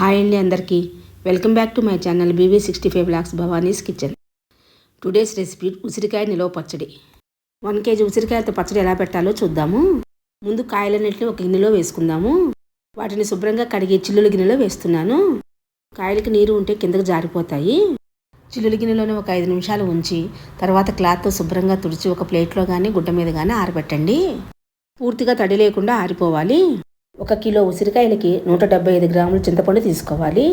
Hi అండి అందరికీ. Welcome back to my channel BV sixty five lakhs Bhavani's kitchen. Today's recipe ఉసిరికాయ నిలవ పచ్చడి. వన్ కేజీ ఉసిరికాయలతో పచ్చడి ఎలా పెట్టాలో చూద్దాము. ముందు కాయలన్నింటినీ ఒక గిన్నెలో వేసుకుందాము. వాటిని శుభ్రంగా కడిగి చిల్లుల గిన్నెలో వేస్తున్నాను. కాయలకి నీరు ఉంటే కిందకు జారిపోతాయి. చిల్లుల గిన్నెలోనే ఒక ఐదు నిమిషాలు ఉంచి తర్వాత క్లాత్తో శుభ్రంగా తుడిచి ఒక ప్లేట్లో కానీ గుడ్డ మీద కానీ ఆరబెట్టండి. పూర్తిగా తడి లేకుండా ఆరిపోవాలి. ఒక కిలో ఉసిరికాయలకి నూట డెబ్బై ఐదు గ్రాములు చింతపండు తీసుకోవాలి.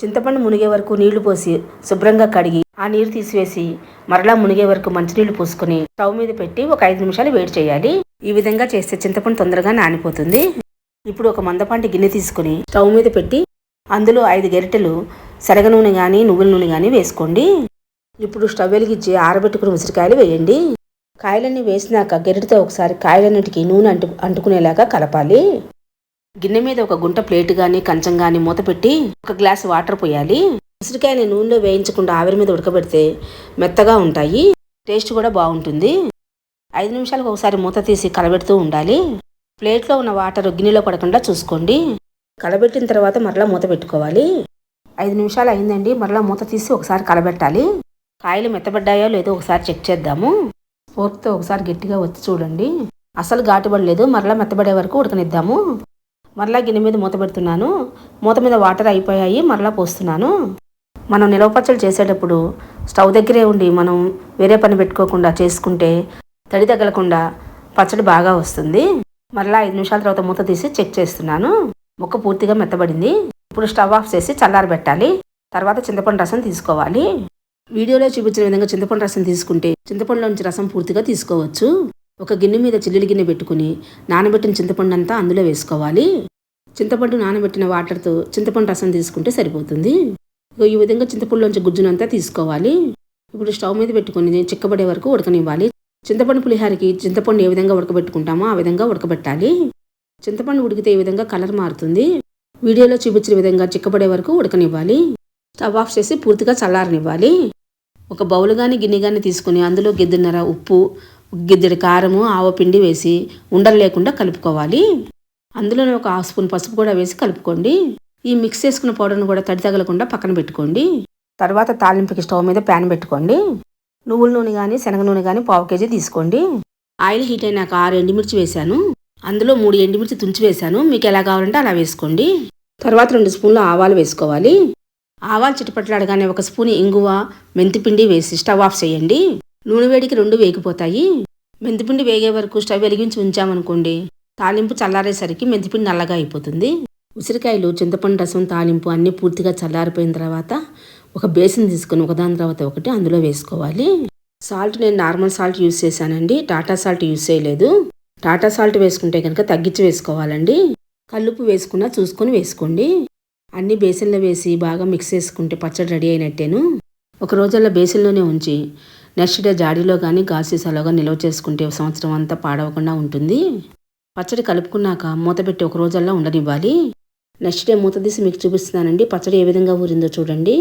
చింతపండు మునిగే వరకు నీళ్ళు పోసి శుభ్రంగా కడిగి ఆ నీరు తీసివేసి మరలా మునిగే వరకు మంచినీళ్ళు పోసుకొని స్టవ్ మీద పెట్టి ఒక ఐదు నిమిషాలు వేడి చేయాలి. ఈ విధంగా చేస్తే చింతపండు తొందరగా నానిపోతుంది. ఇప్పుడు ఒక మందపాటి గిన్నె తీసుకుని స్టవ్ మీద పెట్టి అందులో ఐదు గరిటెలు శనగ నూనె కానీ నువ్వుల నూనె కానీ వేసుకోండి. ఇప్పుడు స్టవ్ వెలిగించి ఆరబెట్టుకుని ఉసిరికాయలు వేయండి. కాయలన్నీ వేసినాక గరిటెతో ఒకసారి కాయలన్నిటికీ నూనె అంటు అంటుకునేలాగా కలపాలి. గిన్నె మీద ఒక గుంట ప్లేట్ కానీ కంచం కానీ మూత పెట్టి ఒక గ్లాస్ వాటర్ పోయాలి. ఉసిరికాయని నూనెలో వేయించకుండా ఆవిరి మీద ఉడకబెడితే మెత్తగా ఉంటాయి. టేస్ట్ కూడా బాగుంటుంది. ఐదు నిమిషాలకు ఒకసారి మూత తీసి కలబెడుతూ ఉండాలి. ప్లేట్లో ఉన్న వాటర్ గిన్నెలో పడకుండా చూసుకోండి. కలబెట్టిన తర్వాత మరలా మూత పెట్టుకోవాలి. ఐదు నిమిషాలు అయిందండి. మరలా మూత తీసి ఒకసారి కలబెట్టాలి. కాయలు మెత్తబడ్డాయో లేదో ఒకసారి చెక్ చేద్దాము. ఫోర్క్తో ఒకసారి గట్టిగా వచ్చి చూడండి. అసలు ఘాటుబడలేదు మరలా మెత్తబడే వరకు ఉడకనిద్దాము. మరలా గిన్నె మీద మూత పెడుతున్నాను. మూత మీద వాటర్ అయిపోయాయి మరలా పోస్తున్నాను. మనం నిలవ పచ్చళ్ళు చేసేటప్పుడు స్టవ్ దగ్గరే ఉండి మనం వేరే పని పెట్టుకోకుండా చేసుకుంటే తడి తగలకుండా పచ్చడి బాగా వస్తుంది. మరలా ఐదు నిమిషాల తర్వాత మూత తీసి చెక్ చేస్తున్నాను. ముక్క పూర్తిగా మెత్తబడింది. ఇప్పుడు స్టవ్ ఆఫ్ చేసి చల్లారబెట్టాలి తర్వాత చింతపండు రసం తీసుకోవాలి. వీడియోలో చూపించిన విధంగా చింతపండు రసం తీసుకుంటే చింతపండులో నుంచి రసం పూర్తిగా తీసుకోవచ్చు. ఒక గిన్నె మీద చిల్లులు గిన్నె పెట్టుకుని నానబెట్టిన చింతపండు అంతా అందులో వేసుకోవాలి. చింతపండు నానబెట్టిన వాటర్తో చింతపండు రసం తీసుకుంటే సరిపోతుంది. ఈ విధంగా చింతపండులోంచి గుజ్జునంతా తీసుకోవాలి. ఇప్పుడు స్టవ్ మీద పెట్టుకుని చిక్కబడే వరకు ఉడకనివ్వాలి. చింతపండు పులిహారకి చింతపండు ఏ విధంగా ఉడకబెట్టుకుంటామో ఆ విధంగా ఉడకబెట్టాలి. చింతపండు ఉడికితే ఈ విధంగా కలర్ మారుతుంది. వీడియోలో చూపించిన విధంగా చిక్కబడే వరకు ఉడకనివ్వాలి. స్టవ్ ఆఫ్ చేసి పూర్తిగా చల్లారనివ్వాలి. ఒక బౌల్ కానీ గిన్నె కానీ తీసుకుని అందులో గిద్దెన్నర ఉప్పు గిద్దెడి కారము ఆవపిండి వేసి ఉండలు లేకుండా కలుపుకోవాలి. అందులోనే ఒక హాఫ్ స్పూన్ పసుపు కూడా వేసి కలుపుకోండి. ఈ మిక్స్ చేసుకున్న పౌడర్ను కూడా తడి తగలకుండా పక్కన పెట్టుకోండి. తర్వాత తాలింపుకి స్టవ్ మీద ప్యాన్ పెట్టుకోండి. నువ్వుల నూనె కానీ శనగ నూనె కానీ పావు కేజీ తీసుకోండి. ఆయిల్ హీట్ అయినాక ఆరు ఎండుమిర్చి వేశాను. అందులో మూడు ఎండుమిర్చి తుంచి వేశాను. మీకు ఎలా కావాలంటే అలా వేసుకోండి. తర్వాత రెండు స్పూన్లు ఆవాలు వేసుకోవాలి. ఆవాలు చిటపట్లాడగానే ఒక స్పూన్ ఇంగువ మెంతిపిండి వేసి స్టవ్ ఆఫ్ చేయండి. నూనె వేడికి రెండు వేగిపోతాయి. మెంతిపిండి వేగే వరకు స్టవ్ వెలిగించి ఉంచామనుకోండి తాలింపు చల్లారేసరికి మెంతిపిండి నల్లగా అయిపోతుంది. ఉసిరికాయలు చింతపండు రసం తాలింపు అన్నీ పూర్తిగా చల్లారిపోయిన తర్వాత ఒక బేసిన్ తీసుకొని ఒకదాని తర్వాత ఒకటి అందులో వేసుకోవాలి. సాల్ట్ నేను నార్మల్ సాల్ట్ యూస్ చేశానండి టాటా సాల్ట్ యూస్ చేయలేదు. టాటా సాల్ట్ వేసుకుంటే కనుక తగ్గించి వేసుకోవాలండి. కల్లుపు వేసుకున్నా చూసుకొని వేసుకోండి. అన్ని బేసిన్లో వేసి బాగా మిక్స్ చేసుకుంటే పచ్చడి రెడీ అయినట్టేను. ఒక రోజల్లా బేసిన్లోనే ఉంచి నెక్స్ట్ డే జాడీలో కానీ గాసీసాలో కానీ నిల్వ చేసుకుంటే సంవత్సరం అంతా పాడవకుండా ఉంటుంది. పచ్చడి కలుపుకున్నాక మూత పెట్టి ఒక రోజల్లా ఉండనివ్వాలి. నెక్స్ట్ డే మూత తీసి మీకు చూపిస్తున్నానండి. పచ్చడి ఏ విధంగా ఊరిందో చూడండి.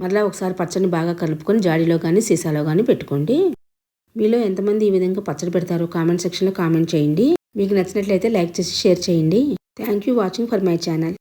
మళ్ళీ ఒకసారి పచ్చడిని బాగా కలుపుకొని జాడీలో కానీ సీసాలో కానీ పెట్టుకోండి. మీలో ఎంతమంది ఈ విధంగా పచ్చడి పెడతారో కామెంట్ సెక్షన్లో కామెంట్ చేయండి. మీకు నచ్చినట్లయితే లైక్ చేసి షేర్ చేయండి. Thank you watching for my channel.